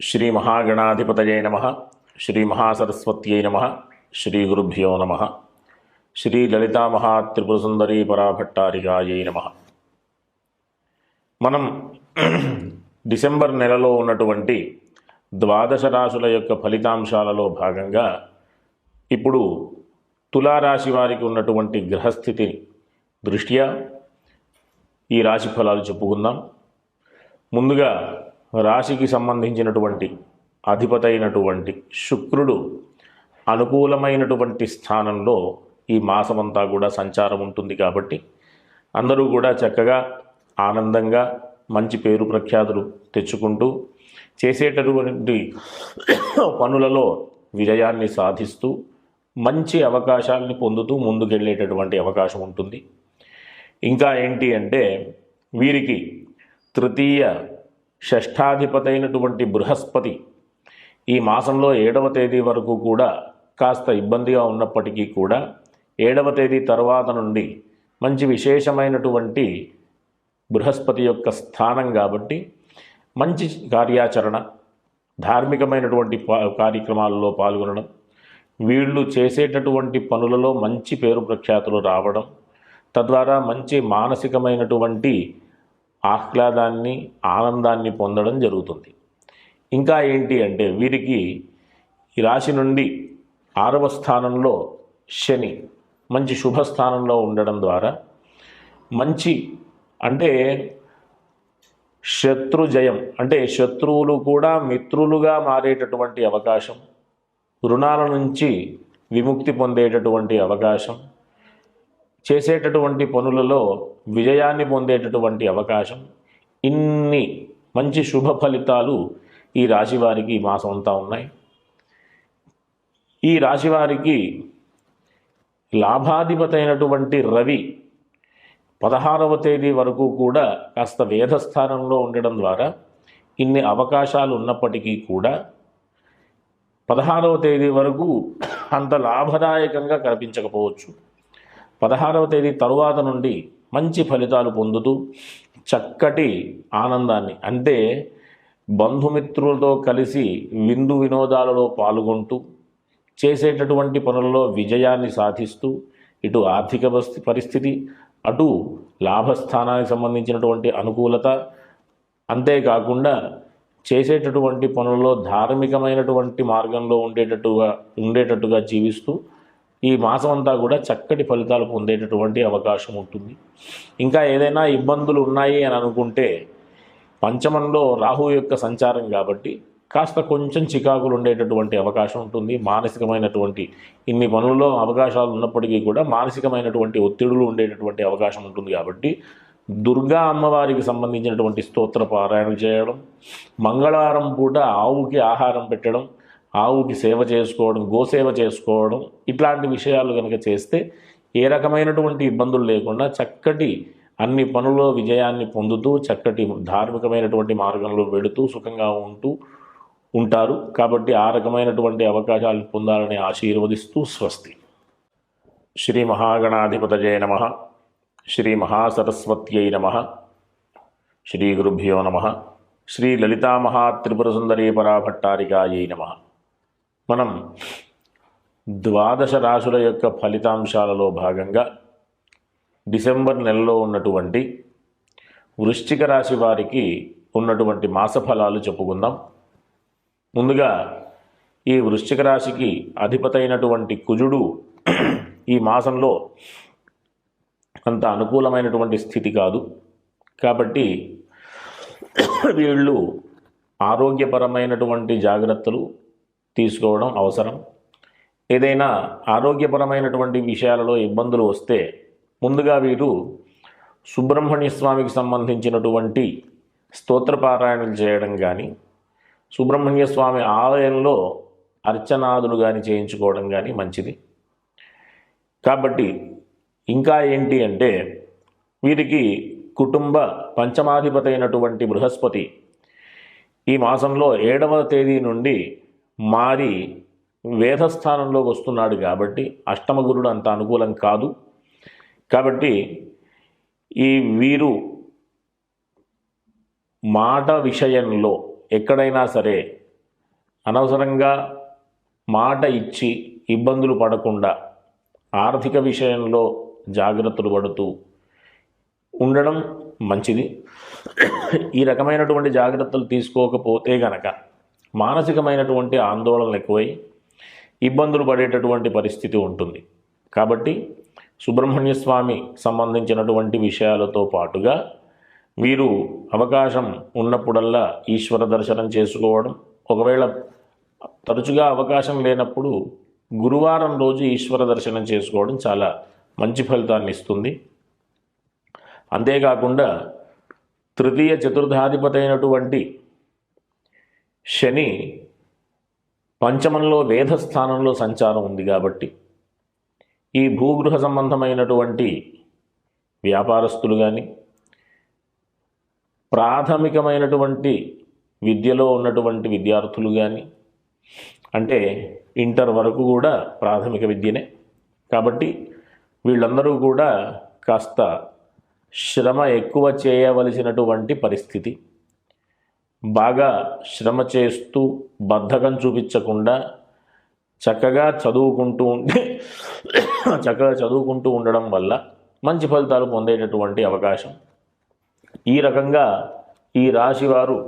శ్రీ మహాగణాధిపతయే నమ శ్రీ మహాసరస్వత్యై నమ శ్రీ గురుభ్యో నమ శ్రీ లలితామహాత్రిపురసుందరీ పరాభట్టారికాయై నమ. మనం డిసెంబర్ నెలలో ఉన్నటువంటి ద్వాదశ రాశుల యొక్క ఫలితాంశాలలో భాగంగా ఇప్పుడు తులారాశి వారికి ఉన్నటువంటి గ్రహస్థితి దృష్ట్యా ఈ రాశి ఫలాలు చెప్పుకుందాం. ముందుగా రాశికి సంబంధించినటువంటి అధిపతైనటువంటి శుక్రుడు అనుకూలమైనటువంటి స్థానంలో ఈ మాసమంతా కూడా సంచారం ఉంటుంది కాబట్టి అందరూ కూడా చక్కగా ఆనందంగా మంచి పేరు ప్రఖ్యాతులు తెచ్చుకుంటూ చేసేటటువంటి పనులలో విజయాన్ని సాధిస్తూ మంచి అవకాశాలని పొందుతూ ముందుకెళ్ళేటటువంటి అవకాశం ఉంటుంది. ఇంకా ఏంటి అంటే వీరికి తృతీయ షష్ఠాధిపతైనటువంటి బృహస్పతి ఈ మాసంలో ఏడవ తేదీ వరకు కూడా కాస్త ఇబ్బందిగా ఉన్నప్పటికీ కూడా ఏడవ తేదీ తర్వాత నుండి మంచి విశేషమైనటువంటి బృహస్పతి యొక్క స్థానం కాబట్టి మంచి కార్యాచరణ ధార్మికమైనటువంటి కార్యక్రమాల్లో కార్యక్రమాలలో పాల్గొనడం వీళ్ళు చేసేటటువంటి పనులలో మంచి పేరు ప్రఖ్యాతులు రావడం తద్వారా మంచి మానసికమైనటువంటి ఆహ్లాదాన్ని ఆనందాన్ని పొందడం జరుగుతుంది. ఇంకా ఏంటి అంటే వీరికి ఈ రాశి నుండి ఆరవ స్థానంలో శని మంచి శుభస్థానంలో ఉండడం ద్వారా మంచి అంటే శత్రు జయం అంటే శత్రువులు కూడా మిత్రులుగా మారేటటువంటి అవకాశం రుణాల నుంచి విముక్తి పొందేటటువంటి అవకాశం చేసేటటువంటి పనులలో విజయాన్ని పొందేటటువంటి అవకాశం ఇన్ని మంచి శుభ ఫలితాలు ఈ రాశివారికి ఈ మాసం అంతా ఉన్నాయి. ఈ రాశి వారికి లాభాధిపతి అయినటువంటి రవి పదహారవ తేదీ వరకు కూడా కాస్త వేధస్థానంలో ఉండడం ద్వారా ఇన్ని అవకాశాలు ఉన్నప్పటికీ కూడా పదహారవ తేదీ వరకు అంత లాభదాయకంగా కనిపించకపోవచ్చు. పదహారవ తేదీ తరువాత నుండి మంచి ఫలితాలు పొందుతూ చక్కటి ఆనందాన్ని అంటే బంధుమిత్రులతో కలిసి విందు వినోదాలలో పాల్గొంటూ చేసేటటువంటి పనులలో విజయాన్ని సాధిస్తూ ఇటు ఆర్థిక పరిస్థితి అటు లాభస్థానానికి సంబంధించినటువంటి అనుకూలత అంతేకాకుండా చేసేటటువంటి పనులలో ధార్మికమైనటువంటి మార్గంలో ఉండేటట్టుగా ఉండేటట్టుగా జీవిస్తూ ఈ మాసం అంతా కూడా చక్కటి ఫలితాలు పొందేటటువంటి అవకాశం ఉంటుంది. ఇంకా ఏదైనా ఇబ్బందులు ఉన్నాయి అని అనుకుంటే పంచమంలో రాహు యొక్క సంచారం కాబట్టి కాస్త కొంచెం చికాకులు ఉండేటటువంటి అవకాశం ఉంటుంది. మానసికమైనటువంటి ఇన్ని పనుల్లో అవకాశాలు ఉన్నప్పటికీ కూడా మానసికమైనటువంటి ఒత్తిడులు ఉండేటటువంటి అవకాశం ఉంటుంది కాబట్టి దుర్గా అమ్మవారికి సంబంధించినటువంటి స్తోత్ర పారాయణ చేయడం మంగళవారం పూట ఆవుకి ఆహారం పెట్టడం ఆవుకి సేవ చేసుకోవడం గోసేవ చేసుకోవడం ఇట్లాంటి విషయాలు కనుక చేస్తే ఏ రకమైనటువంటి ఇబ్బందులు లేకుండా చక్కటి అన్ని పనుల్లో విజయాన్ని పొందుతూ చక్కటి ధార్మికమైనటువంటి మార్గంలో వెళుతూ సుఖంగా ఉంటూ ఉంటారు. కాబట్టి ఆ రకమైనటువంటి అవకాశాలు పొందాలని ఆశీర్వదిస్తూ స్వస్తి. శ్రీ మహాగణాధిపతజయ నమ. శ్రీ మహాసరస్వత్యై నమ. శ్రీ గురుభ్యో నమ. శ్రీ లలితామహాత్రిపురసుందరీ మహాత్రిపుర సుందరీ పరాభట్టారికాయై నమ. మనం ద్వాదశ రాశుల యొక్క ఫలితాంశాలలో భాగంగా డిసెంబర్ నెలలో ఉన్నటువంటి వృశ్చిక రాశి వారికి ఉన్నటువంటి మాస ఫలాలు చెప్పుకుందాం. ముందుగా ఈ వృశ్చిక రాశికి అధిపతైనటువంటి కుజుడు ఈ మాసంలో అంత అనుకూలమైనటువంటి స్థితి కాదు. కాబట్టి వీళ్ళు ఆరోగ్యపరమైనటువంటి జాగ్రత్తలు తీసుకోవడం అవసరం. ఏదైనా ఆరోగ్యపరమైనటువంటి విషయాలలో ఇబ్బందులు వస్తే ముందుగా వీరు సుబ్రహ్మణ్య స్వామికి సంబంధించినటువంటి స్తోత్రపారాయణలు చేయడం కానీ సుబ్రహ్మణ్య స్వామి ఆలయంలో అర్చనాదులు కానీ చేయించుకోవడం కానీ మంచిది. కాబట్టి ఇంకా ఏంటి అంటే వీరికి కుటుంబ పంచమాధిపతి అయినటువంటి బృహస్పతి ఈ మాసంలో ఏడవ తేదీ నుండి మారి వేధస్థానంలోకి వస్తున్నాడు కాబట్టి అష్టమ గురుడు అంత అనుకూలం కాదు. కాబట్టి ఈ వీరు మాట విషయంలో ఎక్కడైనా సరే అనవసరంగా మాట ఇచ్చి ఇబ్బందులు పడకుండా ఆర్థిక విషయంలో జాగ్రత్తలు పడుతూ ఉండడం మంచిది. ఈ రకమైనటువంటి జాగ్రత్తలు తీసుకోకపోతే గనక మానసికమైనటువంటి ఆందోళనలు ఎక్కువై ఇబ్బందులు పడేటటువంటి పరిస్థితి ఉంటుంది. కాబట్టి సుబ్రహ్మణ్య స్వామి సంబంధించినటువంటి విషయాలతో పాటుగా మీరు అవకాశం ఉన్నప్పుడల్లా ఈశ్వర దర్శనం చేసుకోవడం ఒకవేళ తరచుగా అవకాశం లేనప్పుడు గురువారం రోజు ఈశ్వర దర్శనం చేసుకోవడం చాలా మంచి ఫలితాన్ని ఇస్తుంది. అంతేకాకుండా తృతీయ చతుర్థాధిపతి అయినటువంటి శని పంచమంలో వేధస్థానంలో సంచారం ఉంది కాబట్టి ఈ భూగృహ సంబంధమైనటువంటి వ్యాపారస్తులు కానీ ప్రాథమికమైనటువంటి విద్యలో ఉన్నటువంటి విద్యార్థులు కానీ అంటే ఇంటర్ వరకు కూడా ప్రాథమిక విద్యనే. కాబట్టి వీళ్ళందరూ కూడా కాస్త శ్రమ ఎక్కువ చేయవలసినటువంటి పరిస్థితి. బాగా శ్రమ చేస్తూ బద్ధకం చూపించకుండా చక్కగా చదువుకుంటూ ఉంటే చక్కగా చదువుకుంటూ ఉండడం వల్ల మంచి ఫలితాలు పొందేటటువంటి అవకాశం. ఈ రకంగా ఈ రాశివారు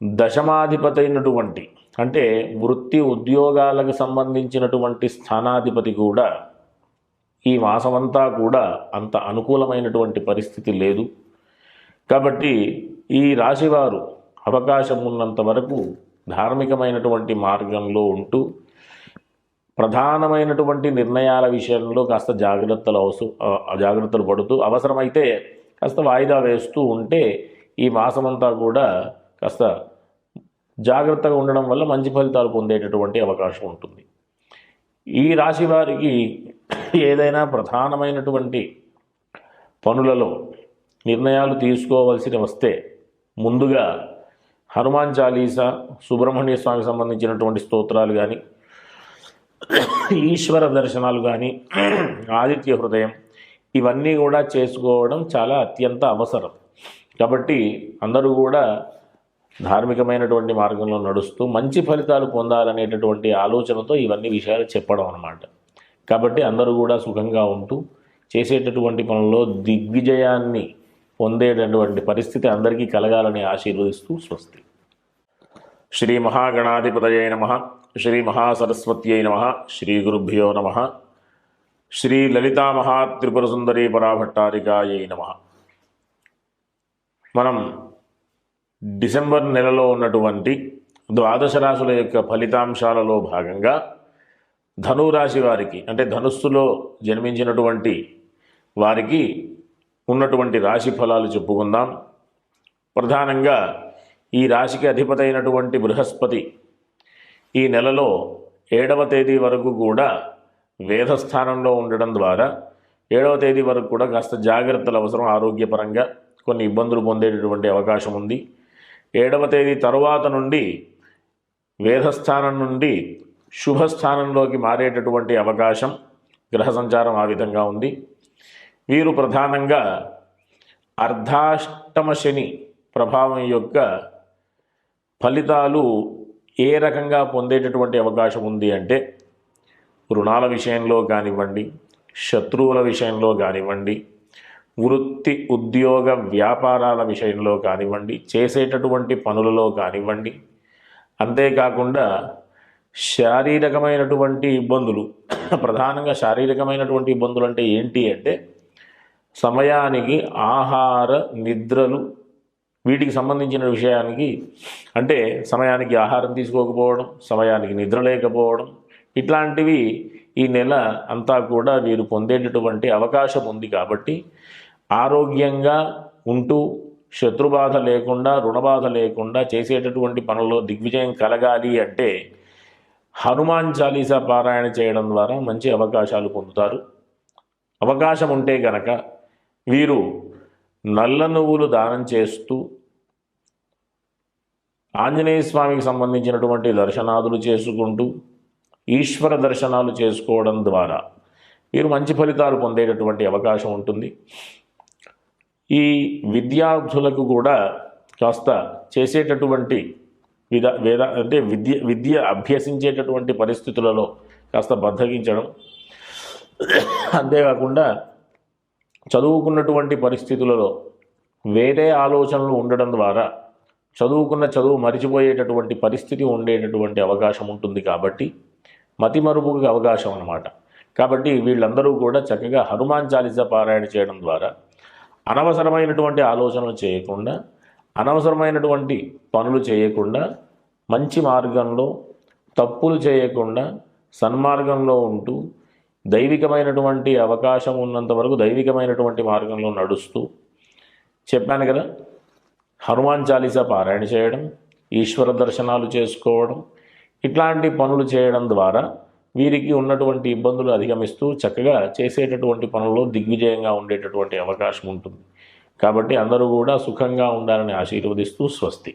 దశమాధిపతి అయినటువంటి అంటే వృత్తి ఉద్యోగాలకు సంబంధించినటువంటి స్థానాధిపతి కూడా ఈ మాసమంతా కూడా అంత అనుకూలమైనటువంటి పరిస్థితి లేదు. కాబట్టి ఈ రాశివారు అవకాశం ఉన్నంత వరకు ధార్మికమైనటువంటి మార్గంలో ఉంటూ ప్రధానమైనటువంటి నిర్ణయాల విషయంలో కాస్త జాగ్రత్తలు అవసరం జాగ్రత్తలు పడుతూ అవసరమైతే కాస్త వాయిదా వేస్తూ ఉంటే ఈ మాసమంతా కూడా కాస్త జాగ్రత్తగా ఉండడం వల్ల మంచి ఫలితాలు పొందేటటువంటి అవకాశం ఉంటుంది. ఈ రాశి వారికి ఏదైనా ప్రధానమైనటువంటి పనులలో నిర్ణయాలు తీసుకోవాల్సిన వస్తే ముందుగా హనుమాన్ చాలీసా సుబ్రహ్మణ్య స్వామికి సంబంధించినటువంటి స్తోత్రాలు కానీ ఈశ్వర దర్శనాలు కానీ ఆదిత్య హృదయం ఇవన్నీ కూడా చేసుకోవడం చాలా అత్యంత అవసరం. కాబట్టి అందరూ కూడా ధార్మికమైనటువంటి మార్గంలో నడుస్తూ మంచి ఫలితాలు పొందాలనేటటువంటి ఆలోచనతో ఇవన్నీ విషయాలు చెప్పడం అన్నమాట. కాబట్టి అందరూ కూడా సుఖంగా ఉంటూ చేసేటటువంటి పనుల్లో దిగ్విజయాన్ని పొందేటటువంటి పరిస్థితి అందరికీ కలగాలని ఆశీర్వదిస్తూ స్వస్తి. శ్రీ మహాగణాధిపతయ నమ. శ్రీ మహాసరస్వత్యై నమ. శ్రీ గురుభ్యో నమ. శ్రీ లలితా మహాత్రిపుర సుందరి పరాభట్టారికాయై నమ. మనం డిసెంబర్ నెలలో ఉన్నటువంటి ద్వాదశ రాశుల యొక్క ఫలితాంశాలలో భాగంగా ధనురాశి వారికి అంటే ధనుస్సులో జన్మించినటువంటి వారికి ఉన్నటువంటి రాశి ఫలాలు చెప్పుకుందాం. ప్రధానంగా ఈ రాశికి అధిపతైనటువంటి బృహస్పతి ఈ నెలలో ఏడవ తేదీ వరకు కూడా వేధస్థానంలో ఉండడం ద్వారా ఏడవ తేదీ వరకు కూడా కాస్త జాగ్రత్తలు అవసరం ఆరోగ్యపరంగా కొన్ని ఇబ్బందులు పొందేటటువంటి అవకాశం ఉంది. ఏడవ తేదీ తరువాత నుండి వేధస్థానం నుండి శుభస్థానంలోకి మారేటటువంటి అవకాశం గ్రహ సంచారం ఆ విధంగా ఉంది. వీరు ప్రధానంగా అర్ధాష్టమ శని ప్రభావం యొక్క ఫలితాలు ఏ రకంగా పొందేటటువంటి అవకాశం ఉంది అంటే రుణాల విషయంలో కానివ్వండి శత్రువుల విషయంలో కానివ్వండి వృత్తి ఉద్యోగ వ్యాపారాల విషయంలో కానివ్వండి చేసేటటువంటి పనులలో కానివ్వండి అంతేకాకుండా శారీరకమైనటువంటి ఇబ్బందులు ప్రధానంగా శారీరకమైనటువంటి ఇబ్బందులు అంటే ఏంటి అంటే సమయానికి ఆహార నిద్రలు వీటికి సంబంధించిన విషయానికి అంటే సమయానికి ఆహారం తీసుకోకపోవడం సమయానికి నిద్ర లేకపోవడం ఇట్లాంటివి ఈ నెల అంతా కూడా వీరు పొందేటటువంటి అవకాశం ఉంది కాబట్టి ఆరోగ్యంగా ఉంటూ శత్రుబాధ లేకుండా రుణబాధ లేకుండా చేసేటటువంటి పనుల్లో దిగ్విజయం కలగాలి అంటే హనుమాన్ చాలీసా పారాయణ చేయడం ద్వారా మంచి అవకాశాలు పొందుతారు. అవకాశం ఉంటే గనక వీరు నల్ల నువ్వులు దానం చేస్తూ ఆంజనేయ స్వామికి సంబంధించినటువంటి దర్శనాదులు చేసుకుంటూ ఈశ్వర దర్శనాలు చేసుకోవడం ద్వారా వీరు మంచి ఫలితాలు పొందేటటువంటి అవకాశం ఉంటుంది. ఈ విద్యార్థులకు కూడా కాస్త చేసేటటువంటి విధ వేద అంటే విద్య విద్య అభ్యసించేటటువంటి పరిస్థితులలో కాస్త బద్దగించడం. అంతేకాకుండా చదువుకున్నటువంటి పరిస్థితులలో వేరే ఆలోచనలు ఉండడం ద్వారా చదువుకున్న చదువు మరిచిపోయేటటువంటి పరిస్థితి ఉండేటటువంటి అవకాశం ఉంటుంది కాబట్టి మతిమరుపుకి అవకాశం అన్నమాట. కాబట్టి వీళ్ళందరూ కూడా చక్కగా హనుమాన్ చాలీసా పారాయణ చేయడం ద్వారా అనవసరమైనటువంటి ఆలోచనలు చేయకుండా అనవసరమైనటువంటి పనులు చేయకుండా మంచి మార్గంలో తప్పులు చేయకుండా సన్మార్గంలో ఉంటూ దైవికమైనటువంటి అవకాశం ఉన్నంత వరకు దైవికమైనటువంటి మార్గంలో నడుస్తూ చెప్పాను కదా హనుమాన్ చాలీసా పారాయణ చేయడం ఈశ్వర దర్శనాలు చేసుకోవడం ఇట్లాంటి పనులు చేయడం ద్వారా వీరికి ఉన్నటువంటి ఇబ్బందులు అధిగమిస్తూ చక్కగా చేసేటటువంటి పనుల్లో దిగ్విజయంగా ఉండేటటువంటి అవకాశం ఉంటుంది. కాబట్టి అందరూ కూడా సుఖంగా ఉండాలని ఆశీర్వదిస్తూ స్వస్తి.